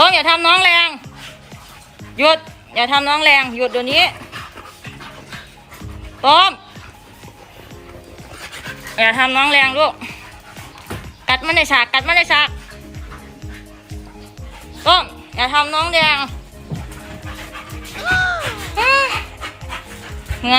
ต้มอย่าทำน้องแรง หยุด อย่าทำน้องแรง หยุดเดี๋ยวนี้ต้มอย่าทำน้องแรงลูก กัดมันในฉาก กัดมันในฉากต้มอย่าทำน้องแดงไง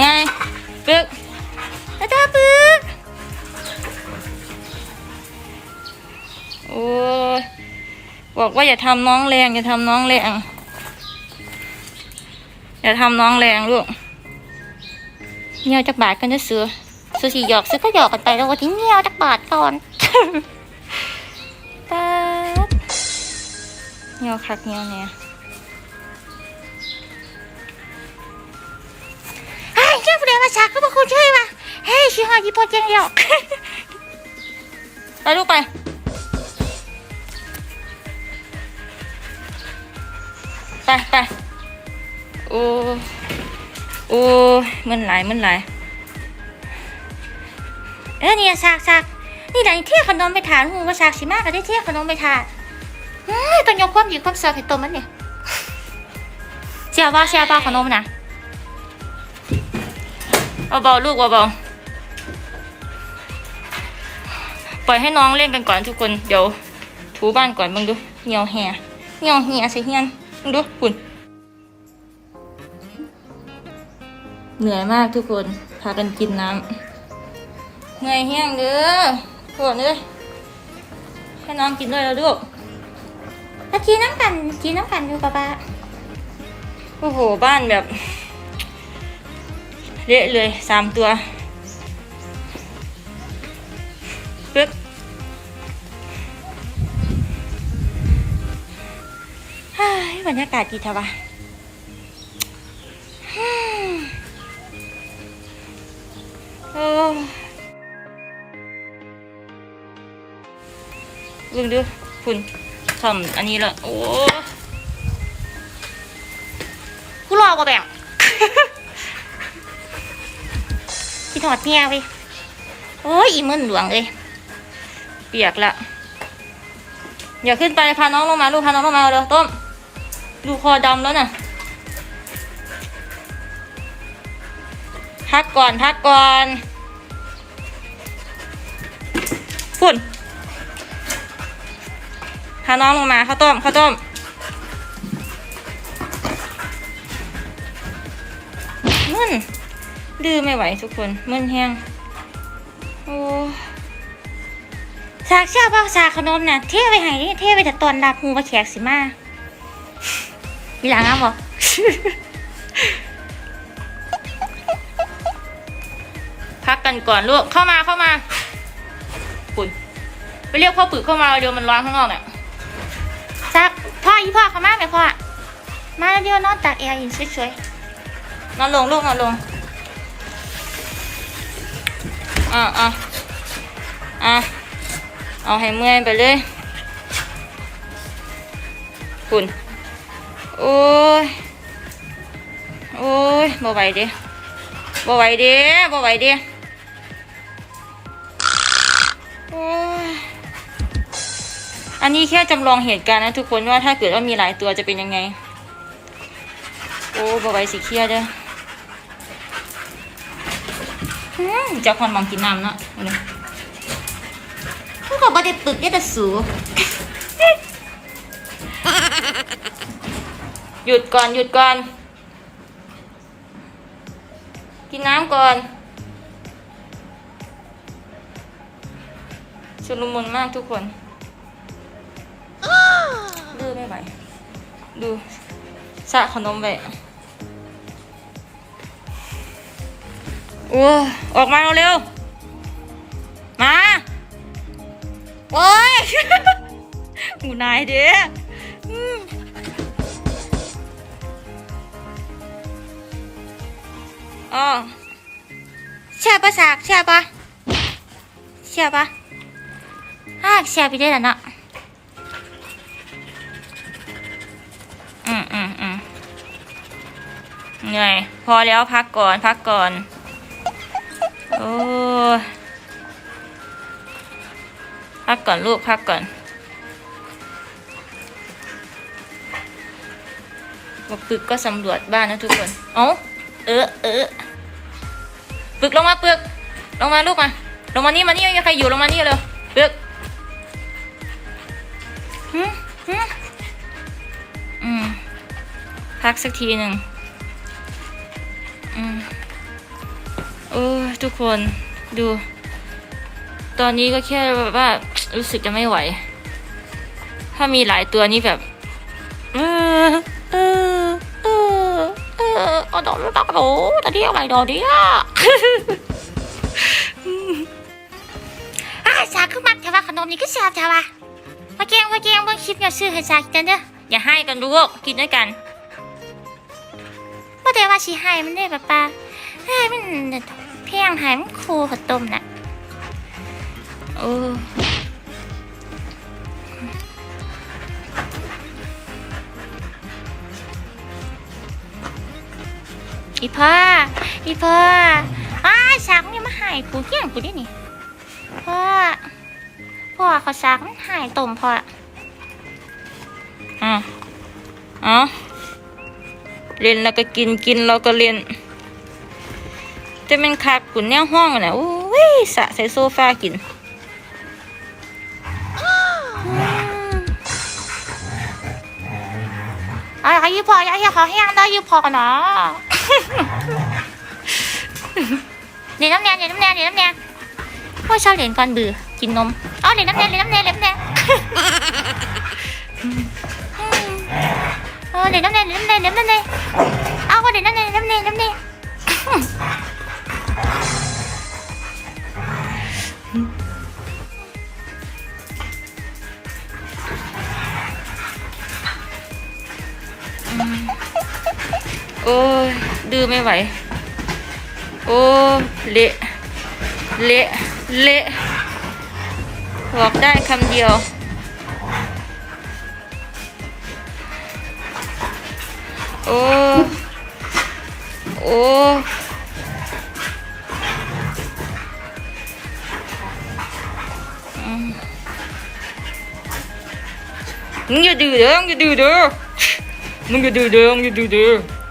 ไงปึกตาตาปึกโอ้ย บอกว่าอย่าทำน้องแรง อย่าทำน้องแรง อย่าทำน้องแรงลูกเงี้ยวจักบาทกันจะซื้อซื้อสีหยอกซื้อก็หยอกกันไปแล้วว่าทิ้งเงี้ยวจักบาทก่อนตาดเงี้ยวคักเงี้ยวเนี่ยไอ้ยเจ้าผู้ใดมาชักก็บอกคุณช่วยมาเฮ้ยชิฮายี่ปอเจงหยอกไปลูกไป ไปไปโอ้โอ้มันหลายมันหลายเออเนี่ยสากสากนี่ไหนเที่ยขนมไปถานหูว่าสากสิมากก็ได้เที่ยขนมไปถานเฮ้ยต้องยกความหยิบความเสือให้ตัวมันเนี่ยเสียบ้าเสียบ้าขนมนะเบาๆลูกเบาๆปล่อยให้น้องเล่นกันก่อนทุกคน เดี๋ยวถูบ้านก่อนมึงดูเหี่ยวแห่เหี่ยวเหี่ยสิเฮียน ดูคุณ เหนื่อยมากทุกคน พากันกินน้ำเหนื่อยแห้งเด้อโหดเลยให้น้องกินด้วยแล้วลูกตะกินน้ำกันกินน้ำกันอยู่ป้าป้าโอ้โห บ้านแบบเละเลยสามตัว บรรยากาศดีเถอะวะฮึ่มโอ้เบิ่งดูคุณทำอันนี้ละโอ้กูรอกว่าแบ่งพี่ถอดเนี่ยไปโอ้ยอีมึนหลวงเลยเปียกละอย่าขึ้นไปพาน้องลงมาลูกพาน้องลงมาเร็วต้ม ดูคอดำแล้วน่ะ พักก่อนพักก่อนฝุ่นพาน้องลงมาข้าวต้มข้าวต้มมึนดื้อไม่ไหวทุกคนมึนแห้งโอ้สากเชื่อป่ะสากขนมน่ะเท่ไปไหนนี่เท่ไปแต่ตอนรับหูว่าแขกสิมา มีหลังอะบอกพักกันก่อนลูกเข้ามาเข้ามาปุ่นไปเรียกพ่อปึกเข้ามาเดี๋ยวมันร้อนข้างนอกเนี่ยซักพ่ออีพ่อเข้ามาไหมพ่อมาเดี๋ยวนอนตากแอร์อยู่สวยๆนอนลงลูกนอนลงอะอะอะเอาให้เมื่อยไปเลยคุณ โอ้ย โอ้ยบ่ไหวเด้บ่ไหวเด้บ่ไหวเด้โอ้ย อันนี้แค่จำลองเหตุการณ์นะทุกคนว่าถ้าเกิดว่ามีหลายตัวจะเป็นยังไง โอ้บ่ไหวสิเครียดเด้อจะคนมองกินน้ำเนาะเอาเลยเขาก็บ่ได้ปึกได้แต่สู หยุดก่อนหยุดก่อน กินน้ำก่อน ชุลมุนมากทุกคนดื้อไม่ไหว ดูสะขนมไปโอ้ออกมาเร็วมา โอ้ยหมูนายเด้ อ๋อเชื่อปะสากเชื่อปะเชื่อปะอ่าเชื่อไปได้แล้วเนาะอืมอืมอืมเหนื่อยพอแล้วพักก่อนพักก่อน โอ้พักก่อนลูกพักก่อนบอกปึกก็สำรวจบ้านนะทุกคน เอ้าเออเออ ปึกลงมาปึกลงมาลูกมา ลงมานี่มานี่ไม่มีใครอยู่ลงมานี่เลยปึกหืมหืมอืมพักสักทีหนึ่งอืมโอ้ทุกคนดู ตอนนี้ก็แค่แบบว่ารู้สึกจะไม่ไหว ถ้ามีหลายตัวนี่แบบ ออเอาดอกลูกดอกโอ้ตอนนี้อะไรดอกนี้อะอะชาคือมักแต่ว่าขนมนี่ก็แซ่บแต่ว่าพ่อแกงพ่อแกงเบิ่งคลิปอย่าซื้อให้ชากินเด้ออย่าให้กันลูกกินด้วยกันว่าแต่ว่าสิให้มันได้แบบป้าให้มันแพงให้มันคูข้าวต้มน่ะโอ้ อีพ่ออีพ่ออ้ายสากนี่มาหายกูเฮี้ยงกูได้นี่พ่อพ่อเขาสากมันหายต้มพ่ออะเอาเล่นแล้วก็กินกินแล้วก็เล่นจะเป็นคักกุนแนวห้องนะโอ้ยสะใส่โซฟากิน ไอ้ไอ้ยี่พ่อไอ้ยี่ขอแห้งได้ยี่พ่อเนาะเดี๋ยวน้ำแนนเดี๋ยวน้ำแนนเดี๋ยวน้ำแนนพ่อชอบเหรียญก่อนเบื่อกินนมอ๋อเหรียญน้ำแนนเหรียญน้ำแนนเหรียญน้ำแนนเออเหรียญน้ำแนนเหรียญน้ำแนนเหรียญน้ำแนนเอาก็เหรียญน้ำแนนเหรียญน้ำแนนเหรียญน้ำแนน โอ้ยดื้อไม่ไหว โอ้เละเละเละบอกได้คำเดียว โอ้โอ้มึงอย่าดื้อเด้อมึงอย่าดื้อเด้อมึงอย่าดื้อเด้อมึงอย่าดื้อเด้อ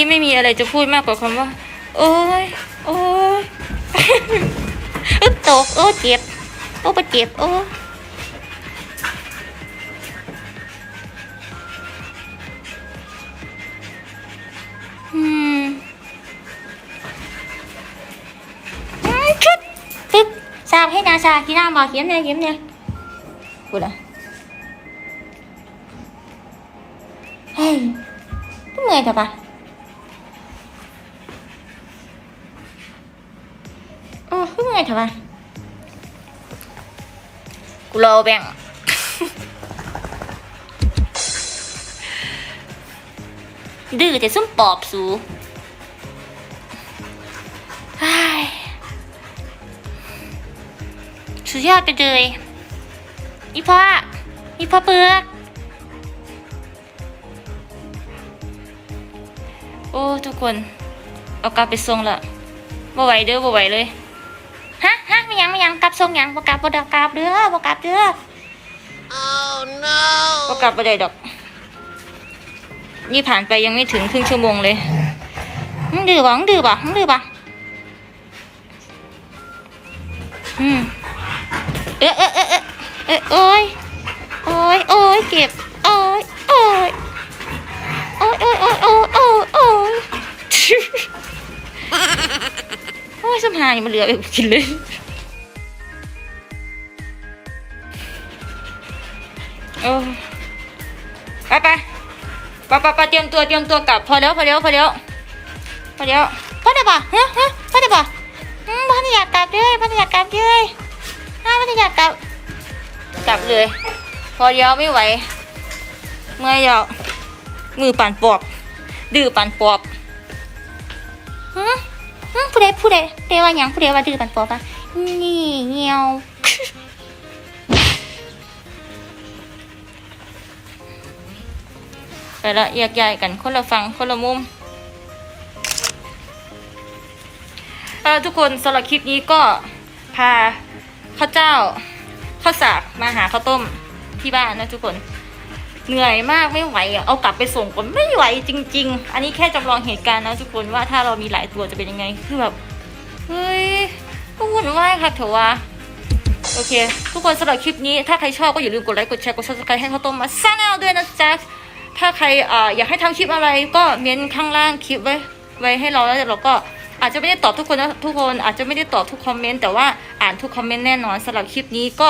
ี้ไม่มีอะไรจะพูดมากกว่าคำว่า โอ้ย โอ้ยอึตก โอ้เจ็บ โอ้ปะเจ็บ โอ้อืมชุดปึ๊บสาบให้นาชากินน้ำบอกเขียนเนี่ยเขียนเนี่ยกูละเฮ้ยก็เมื่อยแต่ปะ เมื่อยแต่ปะกูรอแบ่งดื้อแต่ซุ่มปอบสูเฮ้ยสุดยอดไปเลยอีพ่ออีพ่อเปลือกโอ้ ทุกคน เอากลับไปส่งละบ่ไหวเด้อบ่ไหวเลย ฮะฮะไม่ยังไม่ยังกลับส่งยังบ่กลับบ่ดอกกลับเด้อบ่กลับเด้อ Oh no! บ่กลับบ่ได้ดอก นี่ผ่านไปยังไม่ถึงครึ่งชั่วโมงเลยมึงดื้อบ่มึงดื้อบ่มึงดื้อบ่อืมเอะเอะเอะเอะเอะโอ้ยโอ้ยโอ้ยเก็บโอ้ยโอ้ยโอ้ยโอ้ยโอ้ยโอ้ยโอ้ย โอ้ยโอ้ยสมหายมาเหลือไปกินเลยโอ้ไปไปไปไปไปเตรียมตัวเตรียมตัวกลับพอแล้วพอแล้วพอแล้วพอแล้วพอได้ปะฮะฮะพอได้ปะอืมพันอยากกลับเลยพันอยากกลับเลยฮะพันอยากกลับกลับเลย พอแล้วไม่ไหว เมื่อยแล้วมือปั่นปอบ ดื้อปั่นปอบฮึ ใดผู้ใดเรียกว่าหยังผู้ใดว่าดื้อปันปอบอะนี่เงียวไปละแยกย้ายกันคนละฝั่งคนละมุมเออทุกคนสำหรับคลิปนี้ก็พาข้าวเจ้าข้าวสากมาหาข้าวต้มที่บ้านนะทุกคน เหนื่อยมากไม่ไหวอะเอากลับไปส่งก่อนไม่ไหวจริง ๆ อันนี้แค่จำลองเหตุการณ์นะทุกคนว่าถ้าเรามีหลายตัวจะเป็นยังไงคือแบบเฮ้ยก็วุ่นวายค่ะเถอะวะโอเค ทุกคนสำหรับคลิปนี้ ถ้าใครชอบก็อย่าลืมกดไลค์กดแชร์กด subscribe ให้ข้าวต้มมาแซวด้วยนะจ๊ะถ้าใครออยากให้ทำคลิปอะไรก็เม้นข้างล่างคลิปไว้ไว้ให้เราแล้วเราก็อาจจะไม่ได้ตอบทุกคนนะทุกคนอาจจะไม่ได้ตอบทุกคอมเมนต์แต่ว่าอ่านทุกคอมเมนต์แน่นอนสำหรับคลิปนี้ก็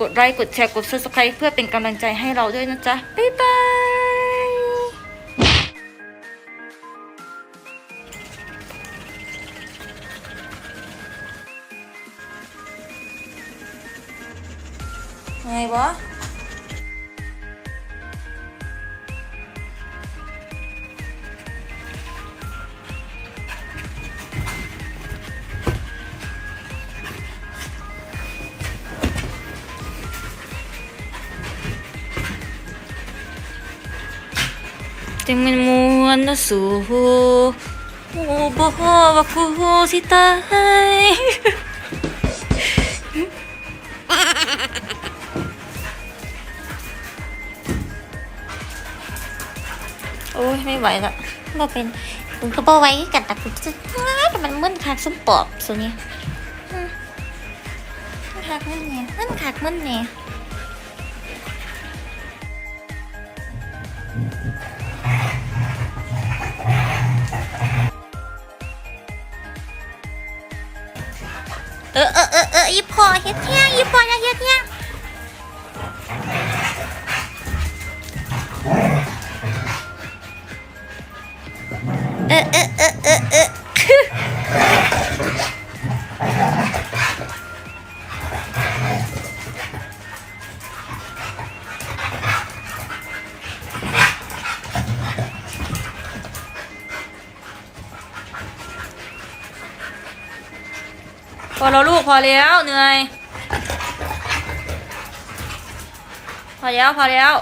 กดไลค์กดแชร์กด subscribe เพื่อเป็นกำลังใจให้เราด้วยนะจ๊ะ บ๊ายบายไงวะ จึงมันมวนนะสู่โอ้บ่ว่ากูสิตายโอ้ยไม่ไหวละบ่เป็นคุณก็บ่ไหวกันแต่คุณจะแต่มันมึนคักสมปอบสุนี่อืมมันคักมึนเนี่ยมันคักมึนเนี่ย เออเออเออเอออีพอเฮ็ดแท้งอีพออย่าเฮ็ดแท้งเออเออ พอแล้วลูกพอแล้วเหนื่อย พอแล้วพอแล้ว